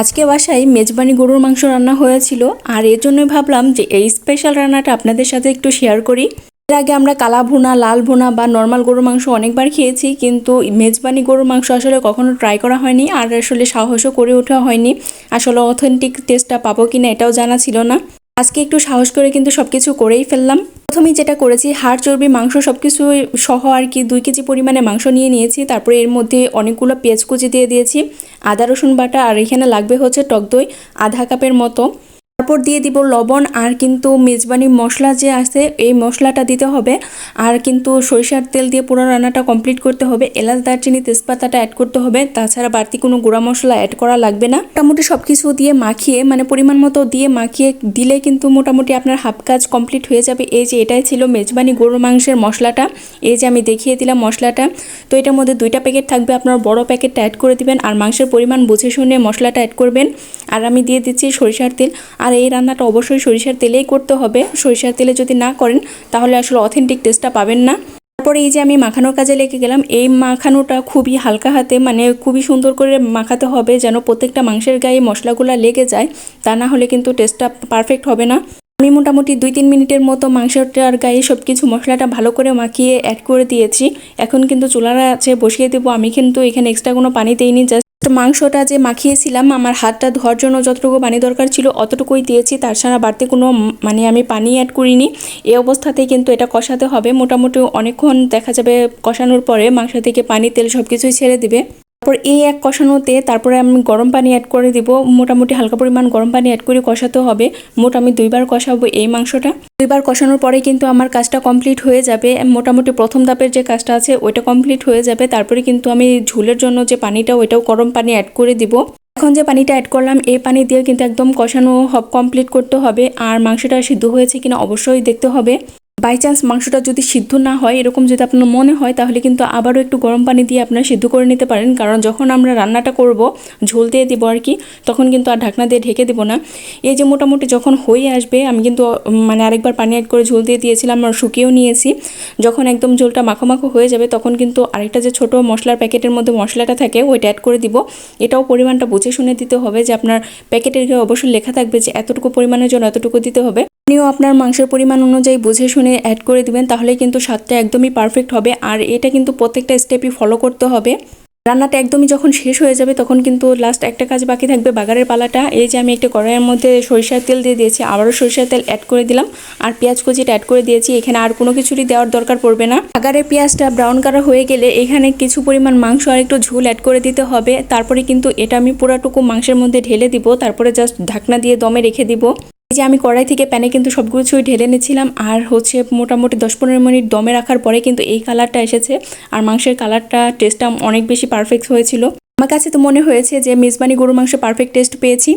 আজকে বাসায় মেজবানি গরুর মাংস রান্না হয়েছিল, আর এর জন্যই ভাবলাম যে এই স্পেশাল রান্নাটা আপনাদের সাথে একটু শেয়ার করি। এর আগে আমরা কালা ভুনা, লাল ভুনা বা নর্মাল গরুর মাংস অনেকবার খেয়েছি, কিন্তু মেজবানি গরুর মাংস আসলে কখনো ট্রাই করা হয়নি, আর আসলে সাহসও করে ওঠা হয়নি। আসলে অথেন্টিক টেস্টটা পাবো কিনা এটাও জানা ছিল না। আজকে একটু সাহস করে কিন্তু সব কিছু করেই ফেললাম। প্রথমেই যেটা করেছি, হাড়, চর্বি, মাংস সব কিছু সহ আর কি দুই কেজি পরিমাণে মাংস নিয়ে নিয়েছি। তারপরে এর মধ্যে অনেকগুলো পেঁয়াজ কুচি দিয়ে দিয়েছি, আদা, রসুন বাটা, আর এখানে লাগবে হচ্ছে টক দই, আধা কাপের মতো। তারপর দিয়ে দিব লবণ আর কিন্তু মেজবানি মশলা যে আছে, এই মশলাটা দিতে হবে। আর কিন্তু সরিষার তেল দিয়ে পুরো রান্নাটা কমপ্লিট করতে হবে। এলাচ, দারচিনি, তেজপাতাটা অ্যাড করতে হবে। তাছাড়া বাড়তি কোনো গুঁড়া মশলা অ্যাড করা লাগবে না। মোটামুটি সব কিছু দিয়ে মাখিয়ে মানে পরিমাণ মতো দিয়ে মাখিয়ে দিলে কিন্তু মোটামুটি আপনার হাফ কাজ কমপ্লিট হয়ে যাবে। এই যে এটাই ছিল মেজবানি গরুর মাংসের মশলাটা। এই যে আমি দেখিয়ে দিলাম মশলাটা। তো এটার মধ্যে দুইটা প্যাকেট থাকবে। আপনার বড় প্যাকেটটা অ্যাড করে দিবেন। আর মাংসের পরিমাণ বুঝে শুনে মশলাটা অ্যাড করবেন। আর আমি দিয়ে দিচ্ছি সরিষার তেল। আর এই রান্নাটা অবশ্যই সরিষার তেলেই করতে হবে। সরিষার তেলে যদি না করেন, তাহলে আসলে অথেন্টিক টেস্টটা পাবেন না। তারপরে এই যে আমি মাখানোর কাজে লেগে গেলাম, এই মাখানোটা খুবই হালকা হাতে মানে খুবই সুন্দর করে মাখাতে হবে যেন প্রত্যেকটা মাংসের গায়ে মশলাগুলো লেগে যায়, তা না হলে কিন্তু টেস্টটা পারফেক্ট হবে না। আমি মোটামুটি দুই তিন মিনিটের মতো মাংসটার গায়ে সব কিছু মশলাটা ভালো করে মাখিয়ে অ্যাড করে দিয়েছি। এখন কিন্তু চুলারা আছে বসিয়ে দেবো, আমি কিন্তু এখানে এক্সট্রা কোনো পানি দিইনি জাস্ট মাংসটা যে মাখিয়েছিলাম, আমার হাতটা ধোয়ার জন্য যতটুকু পানি দরকার ছিল অতটুকুই দিয়েছি। তার ছাড়া বাড়তি কোনো মানে আমি পানি অ্যাড করিনি। এ অবস্থাতেই কিন্তু এটা কষাতে হবে। মোটামুটি অনেকক্ষণ দেখা যাবে কষানোর পরে মাংস থেকে পানি, তেল সব কিছুই ছেড়ে দিবে। তারপর এই এক কষানোতে তারপরে আমি গরম পানি অ্যাড করে দিব। মোটামুটি হালকা পরিমাণ গরম পানি অ্যাড করে কষাতে হবে। মোট আমি দুইবার কষাবো এই মাংসটা। দুইবার কষানোর পরে কিন্তু আমার কাজটা কমপ্লিট হয়ে যাবে। মোটামুটি প্রথম ধাপের যে কাজটা আছে, ওইটা কমপ্লিট হয়ে যাবে। তারপরে কিন্তু আমি ঝোলের জন্য যে পানিটা, ওইটাও গরম পানি অ্যাড করে দিব। এখন যে পানিটা অ্যাড করলাম, এই পানি দিয়ে কিন্তু একদম কষানো হব কমপ্লিট করতে হবে। আর মাংসটা সিদ্ধ হয়েছে কিনা অবশ্যই দেখতে হবে। বাই চান্স মাংসটা যদি সিদ্ধ না হয়, এরকম যদি আপনার মনে হয়, তাহলে কিন্তু আবারও একটু গরম পানি দিয়ে আপনারা সিদ্ধ করে নিতে পারেন। কারণ যখন আমরা রান্নাটা করব, ঝোল দিয়ে দেবো আর কি, তখন কিন্তু আর ঢাকনা দিয়ে ঢেকে দিব না। এই যে মোটামুটি যখন হয়ে আসবে, আমি কিন্তু মানে আরেকবার পানি অ্যাড করে ঝোল দিয়ে দিয়েছিলাম আর শুকিয়েও নিয়েছি। যখন একদম ঝোলটা মাখো হয়ে যাবে, তখন কিন্তু আরেকটা যে ছোট মশলার প্যাকেটের মধ্যে মশলাটা থাকে, ওইটা অ্যাড করে দিব। এটাও পরিমাণটা বুঝে শুনে দিতে হবে যে আপনার প্যাকেটের অবশ্যই লেখা থাকবে যে এতটুকু পরিমাণের জন্য এতটুকু দিতে হবে। আপনিও আপনার মাংসের পরিমাণ অনুযায়ী বুঝে শুনে অ্যাড করে দিবেন, তাহলে কিন্তু স্বাদটা একদমই পারফেক্ট হবে। আর এটা কিন্তু প্রত্যেকটা স্টেপই ফলো করতে হবে। রান্নাটা একদমই যখন শেষ হয়ে যাবে, তখন কিন্তু লাস্ট একটা কাজ বাকি থাকবে, বাগারের পালাটা। এই যে আমি একটা কড়াইয়ের মধ্যে সরিষার তেল দিয়ে দিয়েছি, আবারও সরিষার তেল অ্যাড করে দিলাম। আর পেঁয়াজ কুচিটা অ্যাড করে দিয়েছি, এখানে আর কোনো কিছুরই দেওয়ার দরকার পড়বে না। বাগারের পেঁয়াজটা ব্রাউন কালার হয়ে গেলে এখানে কিছু পরিমাণ মাংস আর একটু ঝোল অ্যাড করে দিতে হবে। তারপরে কিন্তু এটা আমি পুরাটুকু মাংসের মধ্যে ঢেলে দিব, তারপরে জাস্ট ঢাকনা দিয়ে দমে রেখে দিব। যে আমি কড়াই থেকে প্যানে কিন্তু সবগুলো ছবি ঢেলে নিয়েছিলাম আর হচ্ছে মোটামুটি দশ পনেরো মিনিট দমে রাখার পরে কিন্তু এই কালারটা এসেছে। আর মাংসের কালারটা টেস্টটা অনেক বেশি পারফেক্ট হয়েছিল। আমার কাছে তো মনে হয়েছে যে মেজবানি গরুর মাংস পারফেক্ট টেস্ট পেয়েছি।